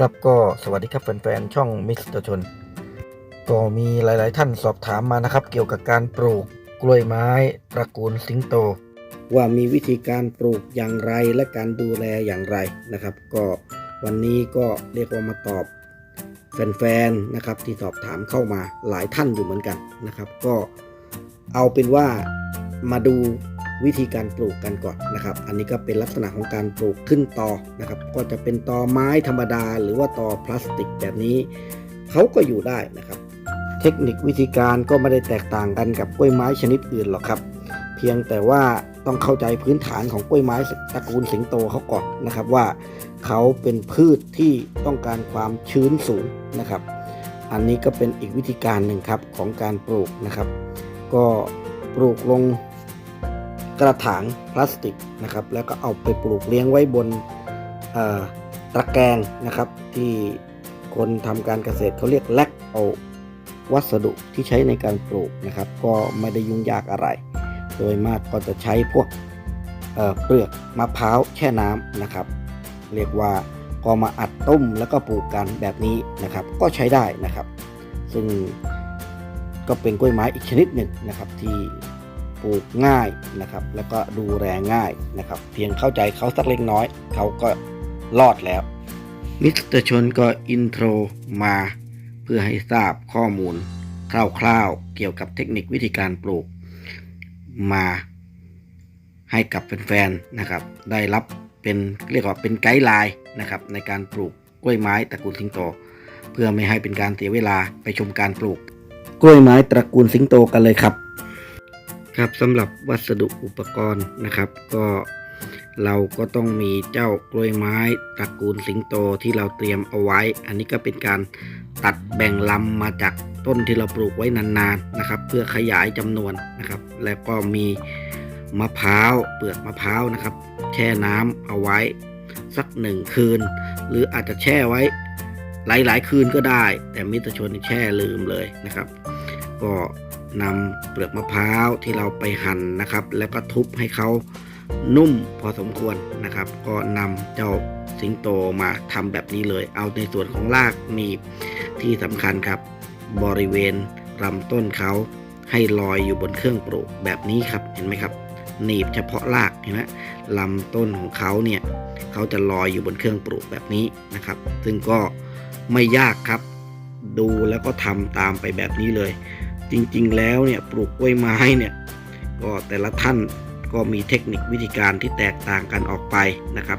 ครับก็สวัสดีครับแฟนๆช่องมิสเตอร์ชน ก็มีหลายๆท่านสอบถามมานะครับ เกี่ยวกับการปลูกกล้วยไม้ตระกูลสิงโต ว่ามีวิธีการปลูกอย่างไรและการดูแลอย่างไรนะครับ ก็วันนี้ก็เรียกว่ามาตอบแฟนๆนะครับ ที่สอบถามเข้ามาหลายท่านอยู่เหมือนกันนะครับ ก็เอาเป็นว่ามาดู วิธีการปลูกกันก่อนนะครับ อันนี้ก็เป็นลักษณะของการปลูกขึ้นตอนะครับ ก็จะเป็นตอไม้ธรรมดา หรือว่าตอพลาสติกแบบนี้เขาก็อยู่ได้นะครับ เทคนิควิธีการก็ไม่ได้แตกต่างกันกับกล้วยไม้ชนิดอื่นหรอกครับ เพียงแต่ว่าต้องเข้าใจพื้นฐานของกล้วยไม้ตระกูลสิงโตเขาก่อนนะครับว่าเขาเป็นพืชที่ต้องการความชื้นสูงนะครับ อันนี้ก็เป็นอีกวิธีการหนึ่งครับของการปลูกนะครับ ก็ปลูกลง กระถางพลาสติกนะครับ แล้วก็เอาไปปลูกเลี้ยงไว้บนตะแกรงนะครับ ที่คนทำการเกษตรเขาเรียกแลกเอาวัสดุที่ใช้ในการปลูกนะครับ ก็ไม่ได้ยุ่งยากอะไร โดยมากก็จะใช้พวกเเปลือกมะพร้าวแช่น้ำนะครับ เรียกว่าก็มาอัดต้มแล้วก็ปลูกกันแบบนี้นะครับ ก็ใช้ได้นะครับ ซึ่งก็เป็นกล้วยไม้อีกชนิดหนึ่งนะครับที่ ปลูกง่ายนะครับ แล้วก็ดูแลง่ายนะครับ เพียงเข้าใจเขาสักเล็กน้อย เขาก็รอดแล้ว มิสเตอร์ชนก็อินโทรมา เพื่อให้ทราบข้อมูล คร่าวๆเกี่ยวกับเทคนิควิธีการปลูก มาให้กับแฟนๆนะครับ ได้รับเป็นเรียกว่าเป็นไกด์ไลน์นะครับในการปลูกกล้วยไม้ตระกูลสิงโต เพื่อไม่ให้เป็นการเสียเวลาไปชมการปลูก กล้วยไม้ตระกูลสิงโตกันเลยครับ ครับสำหรับวัสดุอุปกรณ์นะครับ ก็เราก็ต้องมีเจ้ากล้วยไม้ตระกูลสิงโตที่เราเตรียมเอาไว้ อันนี้ก็เป็นการตัดแบ่งลำมาจากต้นที่เราปลูกไว้นานๆนะครับ เพื่อขยายจำนวนนะครับ แล้วก็มีมะพร้าวเปลือกมะพร้าวนะครับ แช่น้ำเอาไว้สักหนึ่งคืน หรืออาจจะแช่ไว้หลายๆ คืนก็ได้ แต่มิตรชนแช่ลืมเลยนะครับ ก็ นำเปลือกมะพร้าวที่เราไปหั่นนะครับ แล้วก็ทุบให้เขานุ่มพอสมควรนะครับ ก็นำเจ้าสิงโตมาทำแบบนี้เลย เอาในส่วนของรากหนีบที่สำคัญครับ บริเวณลำต้นเขาให้ลอยอยู่บนเครื่องปลูกแบบนี้ครับเห็นไหมครับหนีบเฉพาะรากเห็นไหมลำต้นของเขาเนี่ยเขาจะลอยอยู่บนเครื่องปลูกแบบนี้นะครับ ซึ่งก็ไม่ยากครับ ดูแล้วก็ทำตามไปแบบนี้เลย จริงๆ แล้วเนี่ยปลูกกล้วยไม้เนี่ยก็แต่ละท่านก็มีเทคนิควิธีการที่แตกต่างกันออกไปนะครับ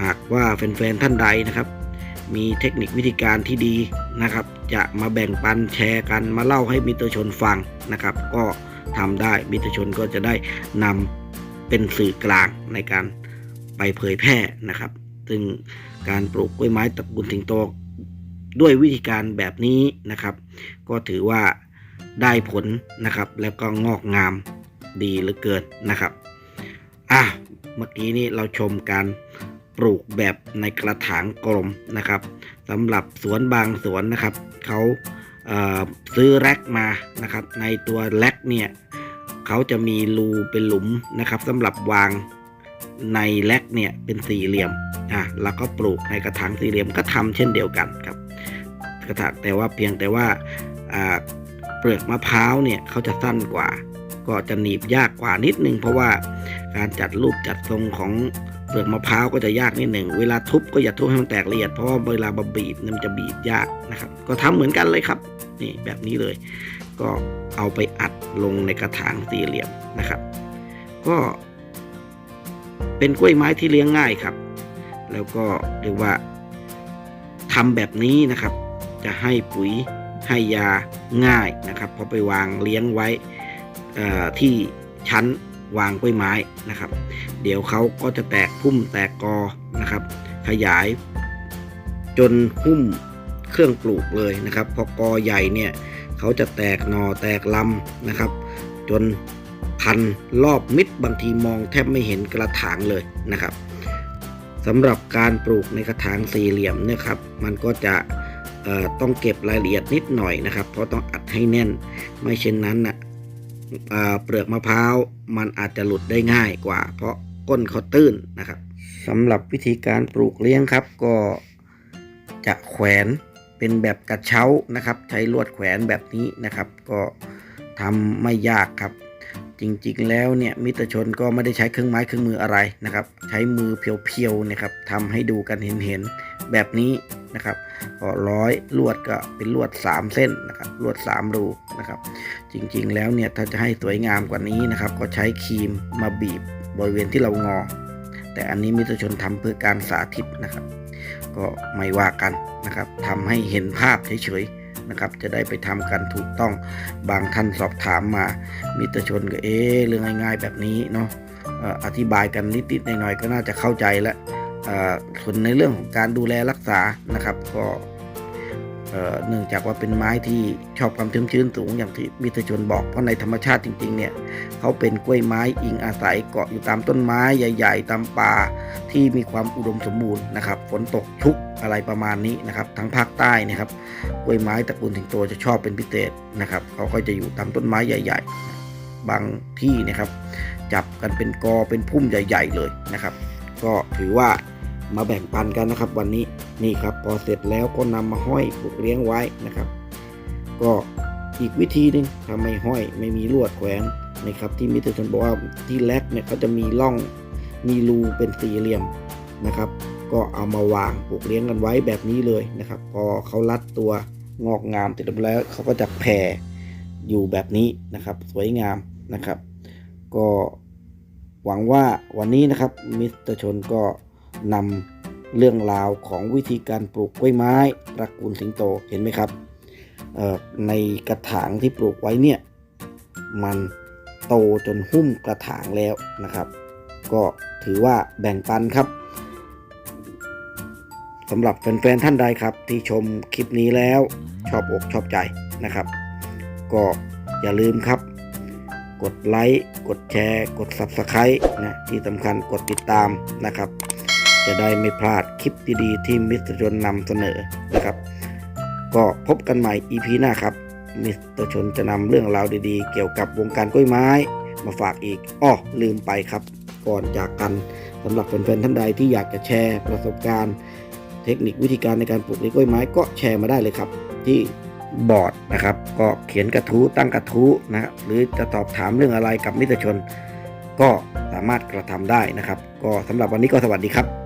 หากว่าแฟนๆท่านใดนะครับ มีเทคนิควิธีการที่ดีนะครับ จะมาแบ่งปันแชร์กันมาเล่าให้มิตรชนฟังนะครับ ก็ทำได้มิตรชนก็จะได้นำเป็นสื่อกลางในการไปเผยแพร่นะครับ ซึ่งการปลูกกล้วยไม้ตระกูลสิงโตด้วยวิธีการแบบนี้นะครับ ก็ถือว่า ได้ผลนะครับ แล้วก็งอกงามดีเหลือเกินนะครับอะเมื่อกี้นี้เราชมการปลูกแบบในกระถางกลมนะครับสำหรับสวนบางสวนนะครับเขาเซื้อแร็กมานะครับ ในตัวแร็กเนี่ยเขาจะมีรูเป็นหลุมนะครับสำหรับวางในแร็กเนี่ยเป็นสี่เหลี่ยมอะแล้วก็ปลูกในกระถางสี่เหลี่ยมก็ทำเช่นเดียวกันครับ กระถางแต่ว่าเพียงแต่ว่า เปลือกมะพร้าวเนี่ยเขาจะสั้นกว่า ก็จะหนีบยากกว่านิดนึง เพราะว่าการจัดรูปจัดทรงของเปลือกมะพร้าวก็จะยากนิดหนึ่ง เวลาทุบก็อย่าทุบให้มันแตกละเอียดเพราะว่าเวลาบะบีบเนี่ยมันจะบีบยากนะครับ ก็ทำเหมือนกันเลยครับนี่แบบนี้เลย ก็เอาไปอัดลงในกระถางสี่เหลี่ยมนะครับ ก็เป็นกล้วยไม้ที่เลี้ยงง่ายครับ แล้วก็เรียกว่าทำแบบนี้นะครับ จะให้ปุ๋ย ให้ยาง่ายนะครับพอไปวางเลี้ยงไว้ที่ชั้นวางกล้วยไม้นะครับ เดี๋ยวเขาก็จะแตกพุ่มแตกกอนะครับ ขยาย จนหุ้มเครื่องปลูกเลยนะครับ พอกอใหญ่เนี่ยเขาจะแตกหนอแตกลำนะครับ จนพันรอบมิดบางทีมองแทบไม่เห็นกระถางเลยนะครับสำหรับการปลูกในกระถางสี่เหลี่ยมเนี่ยครับ มันก็จะ ต้องเก็บรายละเอียดนิดหน่อยนะครับ เพราะต้องอัดให้แน่น ไม่เช่นนั้นน่ะเเปลือกมะพร้าวมันอาจจะหลุดได้ง่ายกว่า เพราะก้นเขาตื้นนะครับสำหรับวิธีการปลูกเลี้ยงครับ ก็จะแขวนเป็นแบบกระเช้านะครับ ใช้ลวดแขวนแบบนี้นะครับ ก็ทำไม่ยากครับ จริงๆแล้วเนี่ยมิตรชนก็ไม่ได้ใช้เครื่องไม้เครื่องมืออะไรนะครับ ใช้มือเพียวๆนะครับทำให้ดูกันเห็นๆแบบนี้ นะครับก็ร้อยลวดก็เป็นลวด 3 เส้นนะครับลวด 3 รูนะครับ จริงๆแล้วเนี่ยถ้าจะให้สวยงามกว่านี้นะครับ ก็ใช้ครีมมาบีบบริเวณที่เรางอ แต่อันนี้มิตรชนทำเพื่อการสาธิตนะครับ ก็ไม่ว่ากันนะครับทำให้เห็นภาพเฉยๆนะครับจะได้ไปทำกันถูกต้องบางท่านสอบถามมา มิตรชนก็เอ๊เรื่องง่ายๆแบบนี้เนาะอธิบายกันนิดๆหน่อยๆก็น่าจะเข้าใจแล้ว ส่วนในเรื่องของการดูแลรักษานะครับ ก็เนื่องจากว่าเป็นไม้ที่ชอบความชื้นชื้นสูงอย่างที่มิตรชนบอกเพราะในธรรมชาติจริง ๆ เนี่ยเขาเป็นกล้วยไม้อิงอาศัยเกาะอยู่ตามต้นไม้ใหญ่ ๆ ตามป่าที่มีความอุดมสมบูรณ์นะครับ ฝนตกชุกอะไรประมาณนี้นะครับทั้งภาคใต้นะครับกล้วยไม้ตระกูลสิงโตจะชอบเป็นพิเศษนะครับเขาก็จะอยู่ตามต้นไม้ใหญ่ ๆ บางที่นะครับ จับกันเป็นกอเป็นพุ่มใหญ่ ๆ เลยนะครับ ก็ถือว่า มาแบ่งปันกันนะครับ วันนี้นี่ครับพอเสร็จแล้วก็นำมาห้อยปลูกเลี้ยงไว้นะครับ ก็อีกวิธีหนึ่งทำไม่ห้อยไม่มีลวดแขวนนะครับ ที่มิสเตอร์ชนบอกว่าที่แรกเนี่ยเขาจะมีร่องมีรูเป็นสี่เหลี่ยมนะครับ ก็เอามาวางปลูกเลี้ยงกันไว้แบบนี้เลยนะครับ พอเขารัดตัวงอกงามเสร็จแล้วเขาก็จะแผ่อยู่แบบนี้นะครับ สวยงามนะครับ ก็หวังว่าวันนี้นะครับมิสเตอร์ชนก็ นำเรื่องราวของวิธีการปลูกกล้วยไม้ตระกูลสิงโตเห็นไหมครับในกระถางที่ปลูกไว้เนี่ยมันโตจนหุ้มกระถางแล้วนะครับ ก็ถือว่าแบ่งปันครับสำหรับแฟนๆท่านใดครับ ที่ชมคลิปนี้แล้วชอบอกชอบใจนะครับ ก็อย่าลืมครับ กดไลค์กดแชร์ กด Subscribe นะที่สำคัญกดติดตามนะครับ จะได้ไม่พลาดคลิปดีๆ ที่มิสเตอร์ชนนำเสนอนะครับ ก็พบกันใหม่ EP หน้าครับมิสเตอร์ชนจะนำเรื่องราวดีๆ เกี่ยวกับวงการกล้วยไม้ มาฝากอีกอ้อลืมไปครับ ก่อนจากกันสำหรับแฟนๆท่านใดที่อยากจะแชร์ประสบการณ์ เทคนิควิธีการในการปลูกกล้วยไม้ก็แชร์มาได้เลยครับ ที่บอร์ดนะครับ ก็เขียนกระทู้ตั้งกระทู้นะหรือจะตอบถามเรื่องอะไรกับมิตรชน ก็สามารถกระทำได้นะครับ ก็สำหรับวันนี้ก็สวัสดีครับ